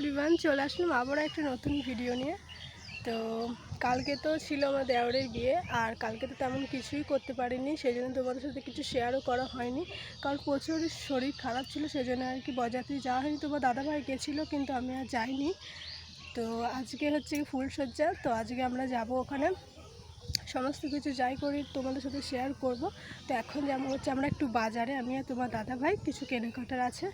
Everyone চলে আসলাম আবারও একটা নতুন ভিডিও নিয়ে। তো কালকে তো ছিল আমার দেওরের বিয়ে, আর কালকে তো তেমন কিছুই করতে পারিনি সেই জন্য তোমাদের সাথে কিছু শেয়ারও করা হয়নি। কারণ প্রচুর শরীর খারাপ ছিল সেই জন্য আর কি বরযাত্রী যাওয়া হয়নি। তোমার দাদাভাই গেছিল, কিন্তু আমি আর যাইনি। তো আজকে হচ্ছে ফুলসজ্জা তো আজকে আমরা যাব ওখানে। সমস্ত কিছু যাই করি, তোমাদের সাথে শেয়ার করব। তো এখন যেমন হচ্ছে আমরা একটু বাজারে, আমি আর তোমার দাদাভাই, কিছু কেনাকাটার আছে।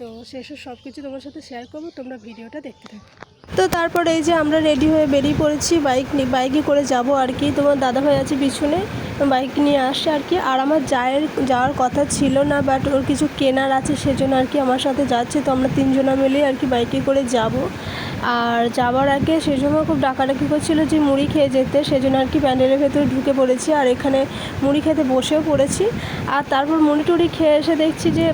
তো সেসব সব কিছু তোমার সাথে শেয়ার করব, তোমরা ভিডিওটা দেখতে থাকো। তো তারপরে এই যে আমরা রেডি হয়ে বেরিয়ে পড়েছি বাইক নিয়ে বাইকে করে যাব আর কি। তোমার দাদাভাই আছে পিছনে বাইক নিয়ে আসছে আর কি। আর আমার জায়ের যাওয়ার কথা ছিল না বাট ওর কিছু কেনার আছে সেজন্য আর কি আমার সাথে যাচ্ছে। তো আমরা তিনজনা মিলেই আর কি বাইকে করে যাব। আর যাওয়ার আগে সময় খুব ডাকাডাকি করছিল যে মুড়ি খেয়ে যেতে, সেজন্য আর কি প্যান্ডেলের ভেতরে ঢুকে পড়েছি। আর এখানে মুড়ি খেতে বসেও পড়েছি। আর তারপর মুড়ি টুড়ি খেয়ে এসে দেখছি যে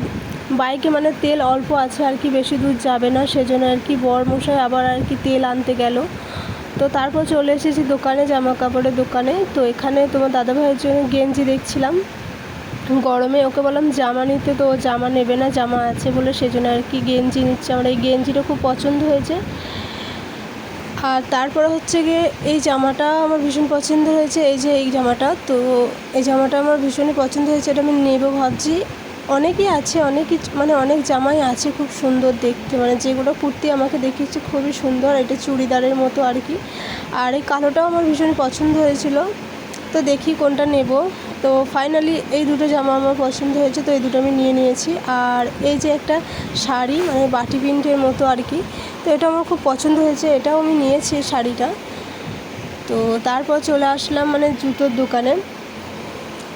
বাইকে মানে তেল অল্প আছে আর কি, বেশি দূর যাবে না, সেজন্য আর কি বর মশাই আবার আর কি তেল আনতে গেল। তো তারপর চলে এসেছি দোকানে জামা কাপড়ের দোকানে। তো এখানে তোমার দাদাভাইয়ের জন্য গেঞ্জি দেখছিলাম। গরমে ওকে বললাম, জামা নিতে তো ও জামা নেবে না, জামা আছে বলে সেজন্য আর কি গেঞ্জি নিচ্ছে। আমার এই গেঞ্জিটা খুব পছন্দ হয়েছে। আর তারপরে হচ্ছে গিয়ে এই জামাটা আমার ভীষণ পছন্দ হয়েছে, এই যে এই জামাটা। তো এই জামাটা আমার ভীষণই পছন্দ হয়েছে, এটা আমি নেব ভাবছি। অনেকই আছে, অনেক মানে অনেক জামাই আছে খুব সুন্দর দেখতে। মানে যেগুলো কুর্তি আমাকে দেখিয়েছে খুবই সুন্দর, এটা চুড়িদারের মতো আর কি। আর এই কালোটাও আমার ভীষণ পছন্দ হয়েছিল। তো দেখি কোনটা নেব। তো ফাইনালি এই দুটো জামা আমার পছন্দ হয়েছে, তো এই দুটো আমি নিয়ে নিয়েছি। আর এই যে একটা শাড়ি মানে বাটি প্রিন্টের মতো আর কি, তো এটা আমার খুব পছন্দ হয়েছে, এটাও আমি নিয়েছি শাড়িটা। তো তারপর চলে আসলাম মানে জুতোর দোকানে।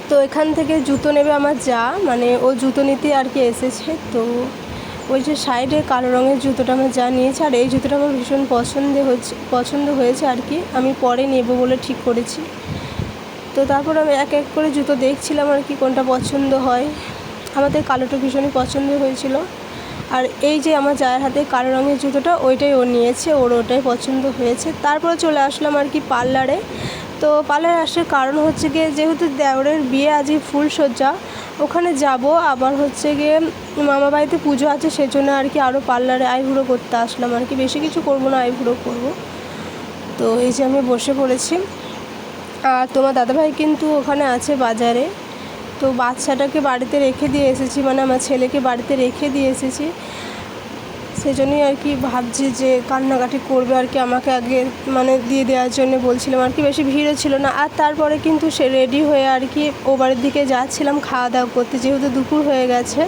তো এখান থেকে জুতো নেবে আমার যা মানে ও জুতো নিতে আর কি এসেছে। তো ওই যে সাইডে কালো রঙের জুতোটা আমার যা নিয়েছে, আর এই জুতোটা আমার ভীষণ পছন্দ হচ্ছে, পছন্দ হয়েছে আর কি। আমি পরে নেব বলে ঠিক করেছি। তো তারপর আমি এক এক করে জুতো দেখছিলাম আর কি কোনটা পছন্দ হয়। আমাদের কালোটা ভীষণই পছন্দ হয়েছিল। আর এই যে আমার জায়ের হাতে কালো রঙের জুতোটা, ওইটাই ও নিয়েছে, ওর ওটাই পছন্দ হয়েছে। তারপরে চলে আসলাম আর কি পার্লারে। তো পার্লারে আসার কারণ হচ্ছে গিয়ে যেহেতু দেওরের বিয়ে আজকে ফুলসজ্জা ওখানে যাব। আবার হচ্ছে গিয়ে মামা বাড়িতে পুজো আছে, সেজন্য আর কি আরও পার্লারে আইভুড়ো করতে আসলাম। আর কি বেশি কিছু করব না, আইভুড়ো করব। তো এই যে আমি বসে পড়েছি। আর তোমার দাদাভাই কিন্তু ওখানে আছে বাজারে। তো বাচ্চাটাকে বাড়িতে রেখে দিয়ে এসেছি মানে আমার ছেলেকে বাড়িতে রেখে দিয়ে এসেছি। সেজন্যই আর কি ভাবছি যে কান্নাকাটি করবে আর কি আমাকে আগে মানে দিয়ে দেওয়ার জন্য বলছিলাম আর কি। বেশি ভিড়ও ছিল না। আর তারপরে কিন্তু সে রেডি হয়ে আর কি ও বাড়ির দিকে যাচ্ছিলাম খাওয়া দাওয়া করতে। যেহেতু দুপুর হয়ে গেছে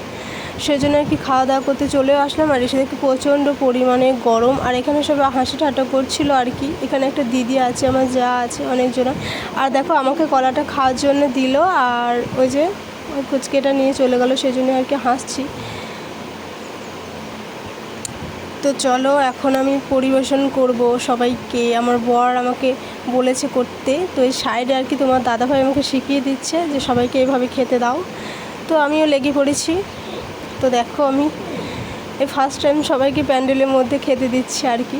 সেজন্য আর কি খাওয়া দাওয়া করতে চলেও আসলাম। আর এসে দেখি প্রচণ্ড পরিমাণে গরম। আর এখানে সবাই হাসি ঠাট্টা করছিল আর কি। এখানে একটা দিদি আছে, আমার যা আছে, অনেকজনা। আর দেখো আমাকে কলাটা খাওয়ার জন্য দিল। আর ওই যে ওই ফুচকেটা নিয়ে চলে গেলো। সেই জন্য আর কি হাসছি। তো চলো, এখন আমি পরিবেশন করব সবাইকে। আমার বর আমাকে বলেছে করতে। তো এই সাইডে আর কি তোমার দাদাভাই আমাকে শিখিয়ে দিচ্ছে যে সবাইকে এইভাবে খেতে দাও। তো আমিও লেগে পড়েছি। তো দেখো আমি, এই ফার্স্ট টাইম সবাইকে প্যান্ডেলের মধ্যে খেতে দিচ্ছি আর কি।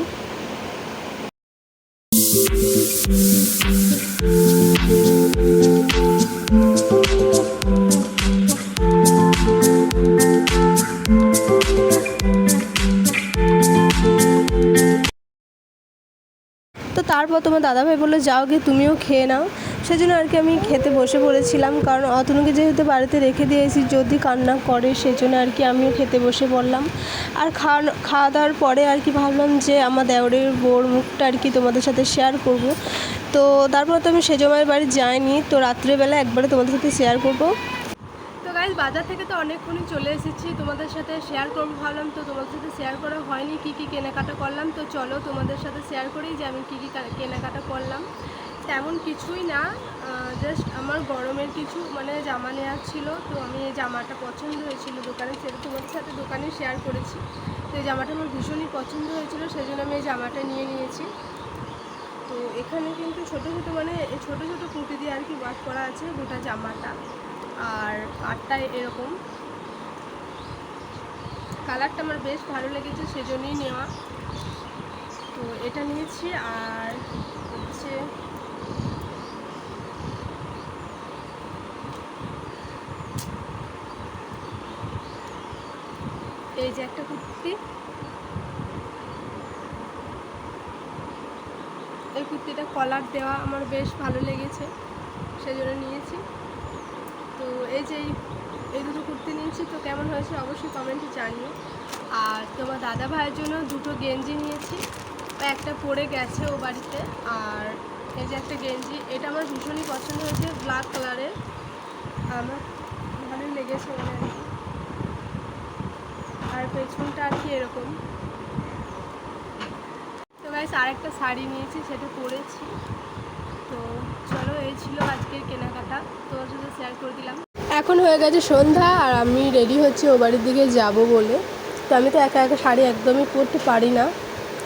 তো তারপর তোমার দাদাভাই বলল, যাও গিয়ে তুমিও খেয়ে নাও। সেই জন্য আর কি আমি খেতে বসে পড়েছিলাম, কারণ অতনুকে যেহেতু বাড়িতে রেখে দিয়েছি, যদি কান্না করে সেই জন্য আর কি আমিও খেতে বসে পড়লাম। আর খাওয়া খাওয়া দাওয়ার পরে আর কি ভাবলাম যে আমার দেওরের বোর মুখটা আর কি তোমাদের সাথে শেয়ার করব। তো তারপর তো আমি সেজমায়ের বাড়ি যাইনি, তো রাত্রেবেলা একবারে তোমাদের সাথে শেয়ার করব। গাইজ বাজার থেকে তো অনেকক্ষণই চলে এসেছি, তোমাদের সাথে শেয়ার করব ভাবলাম তো তোমাদের সাথে শেয়ার করা হয়নি, কী কী কেনাকাটা করলাম, তো চলো তোমাদের সাথে শেয়ার করি যে আমি কী কী কেনাকাটা করলাম। তেমন কিছুই না জাস্ট আমার গরমের কিছু মানে জামা নেওয়ার ছিল, তো আমি এই জামাটা পছন্দ হয়েছিল দোকানে, সেটা তোমাদের সাথে দোকানে শেয়ার করেছি। তো এই জামাটা আমার ভীষণই পছন্দ হয়েছিল সেই জন্য আমি এই জামাটা নিয়ে নিয়েছি। তো এখানে কিন্তু ছোটো ছোটো মানে ছোটো ছোটো কুর্তি দিয়ে আর কি ওয়াশ করা আছে গোটা জামাটা। আর আটটা এরকম। কালারটা আমার বেশ ভালো লেগেছে, সেজন্যই নেওয়া। তো এটা নিয়েছি, আর হচ্ছে এই যে একটা কুর্তি। এই কুর্তিটা কলার দেওয়া আমার বেশ ভালো লেগেছে, সেজন্য নিয়েছি। তো এই যে এই- দুটো কুর্তি নিয়েছি, তো কেমন হয়েছে অবশ্যই কমেন্টে জানিও। আর তোমার দাদা ভাইয়ের জন্য দুটো গেঞ্জি নিয়েছি। একটা পরে গেছে ও বাড়িতে, আর এই যে একটা গেঞ্জি, এটা আমার ভীষণই পছন্দ হয়েছে ব্ল্যাক কালারের আমার ভালোই লেগেছে মানে আর কি আর পেছনটা আর কি এরকম। তো গাইস আরেকটা শাড়ি নিয়েছি, সেটা পরেছি। আজকের কেনাকাটা করে দিলাম। এখন হয়ে গেছে সন্ধ্যা আর আমি রেডি হচ্ছি ও বাড়ির দিকে যাব বলে। তো আমি তো একা একা শাড়ি একদমই পরতে পারি না।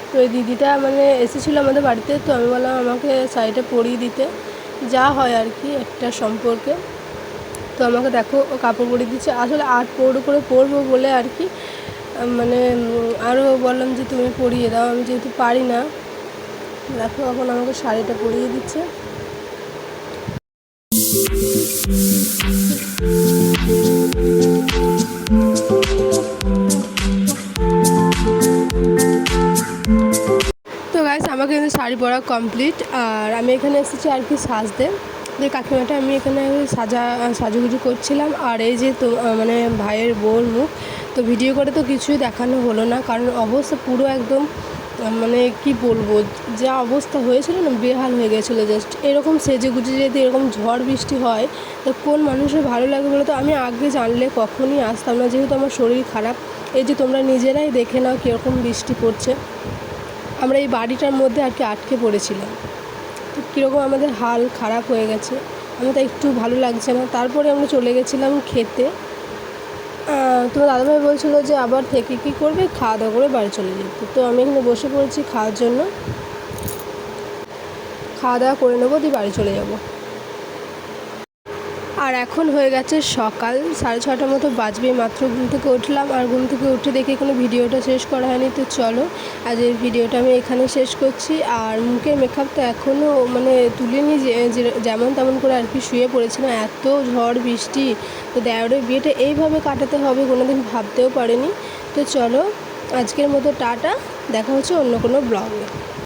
তো এই দিদিটা মানে এসেছিল আমাদের বাড়িতে, তো আমি বললাম আমাকে শাড়িটা পরিয়ে দিতে। যা হয় আর কি, একটা সম্পর্কে। তো আমাকে দেখো, ও কাপড় পরিয়ে দিচ্ছে। আসলে আট পৌড়ো করে পরবো বলে আর কি মানে আরও বললাম যে তুমি পরিয়ে দাও। আমি যেহেতু পারি না, দেখো এখন আমাকে শাড়িটা পরিয়ে দিচ্ছে। শাড়ি পরা কমপ্লিট আর আমি এখানে এসেছি আর কি সাজতে। যে কাকিমাটা আমি এখানে সাজা, সাজুগুজু করছিলাম, আর এই যে তো মানে ভাইয়ের বোর মুখ, তো ভিডিও করে তো কিছুই দেখানো হলো না, কারণ অবস্থা পুরো একদম মানে কি বলব, যা অবস্থা হয়েছিল না, বেহাল হয়ে গেছিল জাস্ট এরকম সেজে গুজে যদি এরকম ঝড় বৃষ্টি হয়, তো কোন মানুষের ভালো লাগে বলে তো? আমি আগে জানলে কখনই আসতাম না, যেহেতু আমার শরীর খারাপ। এই যে তোমরা নিজেরাই দেখে নাও কীরকম বৃষ্টি পড়ছে। আমরা এই বাড়িটার মধ্যে আর কি আটকে পড়েছিলাম। তো কীরকম আমাদের হাল খারাপ হয়ে গেছে আমাদের একটু ভালো লাগছে না। তারপরে আমরা চলে গেছিলাম খেতে। তোমার দাদাভাই বলছিলো যে আবার থেকে কী করবে? খাওয়া দাওয়া করে বাড়ি চলে যেত। তো আমি এখানে বসে পড়েছি খাওয়ার জন্য। খাওয়া দাওয়া করে নেব, দিয়ে বাড়ি চলে যাব। আর এখন হয়ে গেছে সকাল। সাড়ে ছটার মতো বাজবে মাত্র ঘুম থেকে উঠলাম। আর ঘুম থেকে উঠে দেখে কোনো ভিডিওটা শেষ করা হয়নি, তো চলো আজ এই ভিডিওটা আমি এখানে শেষ করছি। আর মুখের মেকআপ তো এখনও মানে তুলিনি যেমন তেমন করে আর কি শুয়ে পড়েছিলাম এত ঝড় বৃষ্টি। তো দেওয়ারের বিয়েটা এইভাবে কাটাতে হবে কোনো দিন ভাবতেও পারেনি। তো চলো আজকের মতো টাটা, দেখা হচ্ছে অন্য কোনো ব্লগে